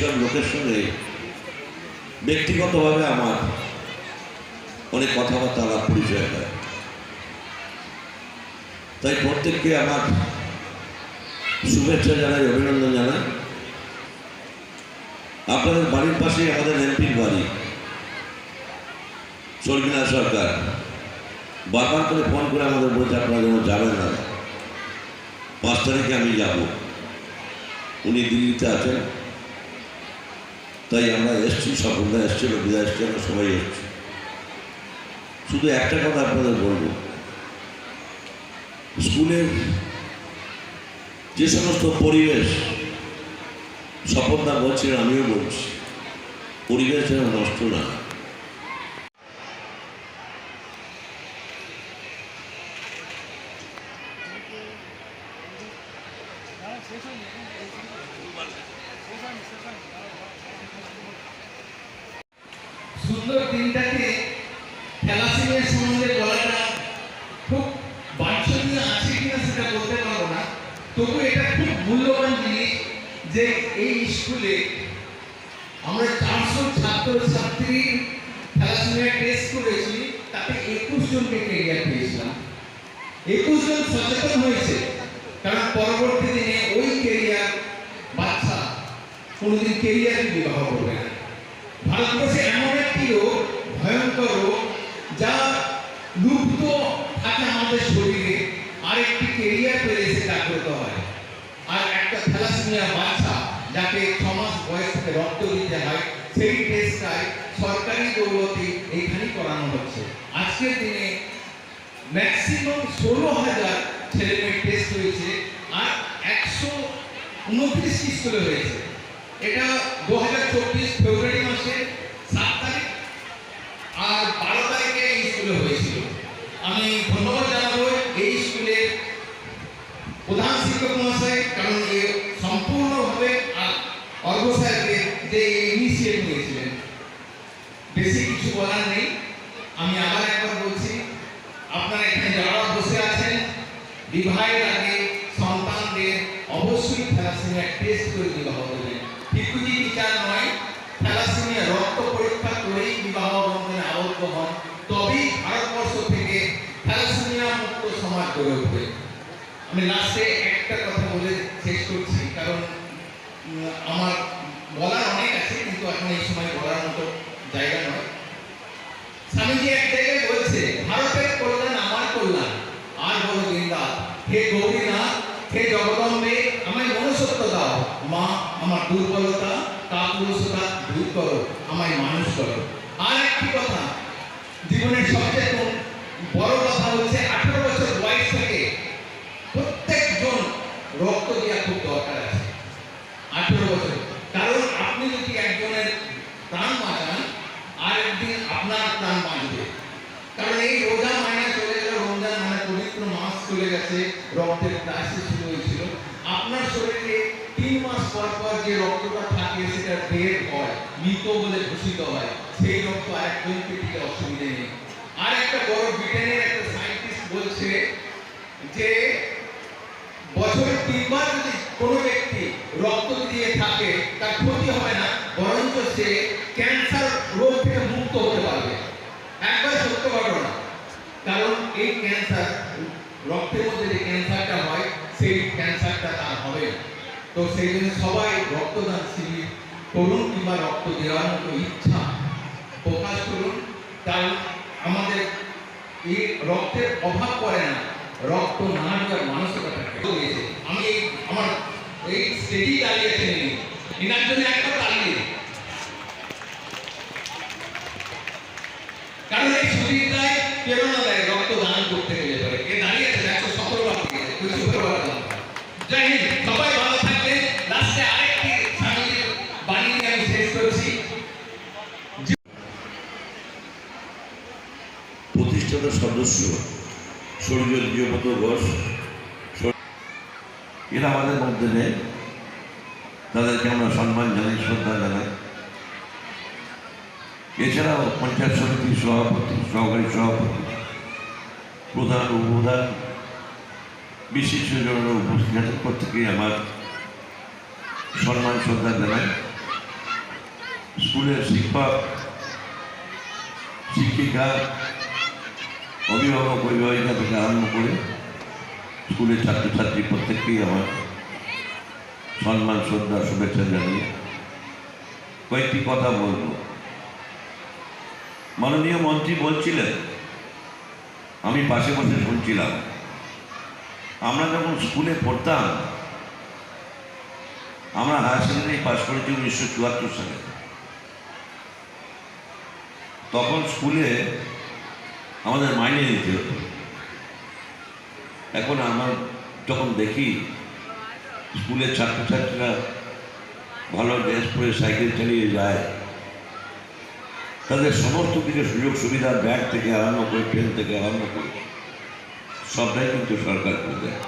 সব লোকের সঙ্গে ব্যক্তিগতভাবে আমার অনেক কথাবার্তা আলাপ পরিচয় হয়। তাই প্রত্যেককে আমার শুভেচ্ছা জানাই, অভিনন্দন জানাই। আপনাদের বাড়ির পাশেই আমাদের এমপির বাড়ি চলবিনা সরকার। বারবার করে ফোন করে আমাদের বলছে, আপনারা যেন যাবেন না। পাঁচ তারিখে আমি যাব। উনি দিল্লিতে আছেন। তাই আমরা এসছি সফলদা এসছিল বিদায় এসছি আমরা সবাই এসছি। শুধু একটা কথা আপনাদের বলব। স্কুলের যে সমস্ত পরিবেশ স্বপনদা বলছেন আমিও বলছি, পরিবেশ যেন নষ্ট না হয়। সুন্দর দিনটাকে থ্যালাসেমিয়া সম্বন্ধে বলাটা খুব বাঞ্ছনীয় আছে কিনা সেটা বলতে পারব না। তবু এটা খুব মূল্যবান জিনিস যে এই স্কুলে আমরা চারশো ছাত্র ছাত্রী থ্যালাসেমিয়া টেস্ট করেছি, তাতে একুশ জনকে কেরিয়ার পেয়েছিলাম একুশ জন সচেতন হয়েছে, কারণ পরবর্তী দিনে ওই বাচ্চা কোনোদিন কেরিয়ার বিবাহ করবে না। ভারতবর্ষে এমন একটি রোগ, ভয়ঙ্কর রোগ, যা লুপ্ত থাকে আমাদের শরীরে। আরেকটি কেরিয়ার পেলে সেটা আগ্রত হয়। আর একটা থ্যালাসেমিয়া বাচ্চা যাকে ছ মাস বয়স থেকে রক্ত দিতে হয়, সেই টেস্টটাই সরকারি দৌলতে এইখানেই করানো হচ্ছে। আজকের দিনে ম্যাক্সিমাম ষোলো হাজার ছেলে মেয়ে টেস্ট হয়েছে, আর একশো উনত্রিশটি স্কুলে হয়েছে। এটা দু হাজার চব্বিশ ফেব্রুয়ারি মাসে সাত তারিখ, আর বারো তারিখে এই স্কুলে হয়েছিল। আমি ধন্যবাদ জানাব এই স্কুলের প্রধান শিক্ষক মহাশয়, কারণ এ সম্পূর্ণভাবে অর্ঘ স্যারকে যে ইনিশিয়েট নিয়েছিলেন বেশি কিছু বলার নেই আমি আবার একবার বলছি আপনারা এখানে যারা বসে আছেন বিবাহের আগে সন্তানদের অবশ্যই থ্যালাসেমিয়া টেস্ট করে বিবাহ দেবেন ঠিকুজি টিচার নয় থ্যালাসেমিয়া রক্ত পরীক্ষা করেই বিবাহ বন্ধনে আবদ্ধ হন তবেই ভারতবর্ষ থেকে থ্যালাসেমিয়া মুক্ত সমাজ গড়ে উঠবে আমি লাস্টে একটা কথা বলে শেষ করছি, কারণ আমার বলার অনেক আছে, কিন্তু এখন এই সময় বলার মতো জায়গা নয়। স্বামীজি এক জায়গায় বলছে, ভারতের কল্যাণ আমার কল্যাণ। আর বলো দিনদার হে গৌরীনাথ, হে জগদম্বে, আমায় মনুষ্যত্ব দাও। মা, আমার দুর্বলতা কাপুরুষতা দূর করো, আমায় মানুষ করো। আর একটি কথা, জীবনের সবচেয়ে বড় কথা হচ্ছে আঠারো বছর বয়স থেকে প্রত্যেকজন রক্ত দেওয়া খুব দরকার আছে আঠেরো বছর কারণ আপনি যদি একজনের প্রাণ বাঁচান আর একদিন আপনার প্রাণ বাঁচবে। কারণ এই রোজা মায়না চলে গেল, রমজান মানে পবিত্র মাস চলে গেছে, রক্তের ক্রাইসিস শুরু হয়েছিল। আপনার শরীরে তিন মাস পর পর যে রক্তটা থাকে সেটা ডেড হয়, মৃত বলে ঘোষিত হয়। সেই রক্ত আরেকজনকে দিতে অসুবিধে নেই। আর একটা বড় ব্রিটেনের একটা সায়েন্টিস্ট বলছে যে, বছরে তিনবার যদি কোনো ব্যক্তি রক্ত দিয়ে থাকে, তার ক্ষতি হবে না, বরঞ্চ সে ক্যান্সার রোগ থেকে মুক্ত হতে পারবে। একবার সত্য ঘটনা। কারণ এই ক্যান্সার রক্তের মধ্যে যে ক্যান্সারটা হয়, সেই ক্যান্সারটা তার হবে তো সেই জন্য সবাই রক্তদান শিবির করুন কিংবা রক্ত দেওয়ার মতো ইচ্ছা প্রকাশ করুন। কারণ আমাদের এই রক্তের অভাব পড়ে না। রক্ত না দেওয়ার মানসিকতা আমি আমার এই স্টেজেই দাঁড়িয়ে আছেন এনার জন্য একটা তালি কারণ এই শরীরটাই প্রেরণা দেয় রক্ত দান করতে গেলে পরে। এ দাঁড়িয়ে আছে একশো সতেরো বার থেকে হিন্দ সবাই ভালো থাকবেন। লাস্টে আরেকটি স্বামীজির বাণী আমি শেষ করছি। প্রতিষ্ঠাতা সদস্য স্বর্গীয় প্রিয়পত ঘোষ এরা আমাদের মধ্যে নেই। তাদেরকে আমরা সম্মান জানাই, শ্রদ্ধা জানাই। এছাড়াও পঞ্চায়েত সমিতির সভাপতি, সহকারী সভাপতি, প্রধান উপপ্রধান বিশিষ্টজনরা উপস্থিত আছেন। প্রত্যেকেই আমার সম্মান, শ্রদ্ধা জানাই। স্কুলের শিক্ষক, শিক্ষিকা, অভিভাবক, অভিভাবিকা থেকে আরম্ভ করে স্কুলের ছাত্রছাত্রী প্রত্যেককেই আমার সম্মান শ্রদ্ধা শুভেচ্ছা জানিয়ে কয়েকটি কথা বলব। মাননীয় মন্ত্রী বলছিলেন, আমি পাশে বসে শুনছিলাম, আমরা যখন স্কুলে পড়তাম, আমরা হায়ার সেকেন্ডারি পাশ করেছি উনিশশো চুয়াত্তর সালে। তখন স্কুলে আমাদের মাইনে দিতে হতো। এখন আমার যখন দেখি স্কুলের ছাত্রছাত্রীরা ভালো ড্রেস পরে সাইকেল চালিয়ে যায়, তাদের সমস্ত কিছু সুযোগ সুবিধা ব্যাগ থেকে আরম্ভ করে ট্রেন থেকে আরম্ভ করে সবটাই কিন্তু সরকার করে দেয়।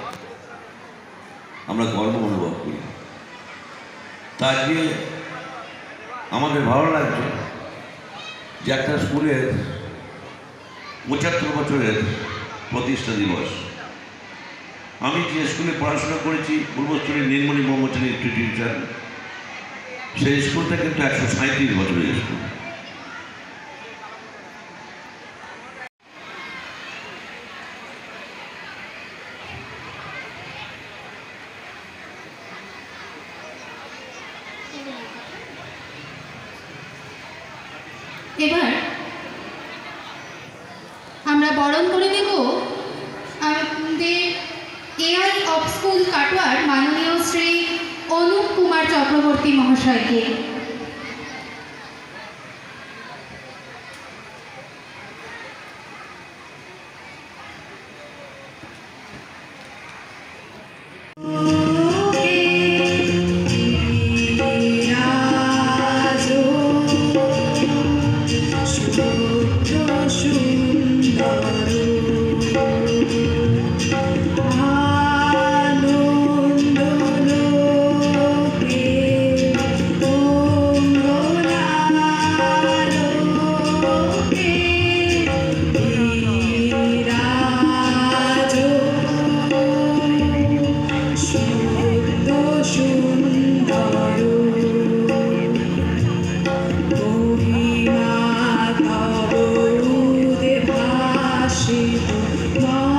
আমরা গর্ব অনুভব করি। তা আজকে আমাদের ভালো লাগছে যে একটা স্কুলের পঁচাত্তর বছরের প্রতিষ্ঠা দিবস আমি যে স্কুলে পড়াশোনা করেছি পূর্বস্থলীর নির্মলী মোহাম্মদ টিচার সেই স্কুলটা কিন্তু একশো সাঁত্রিশ বছরের স্কুল। এবার আমরা বরণ করে নেব আমাদের এআই অফ মাননীয় শ্রী অনুপ কুমার চক্রবর্তী মহাশয়কে 到。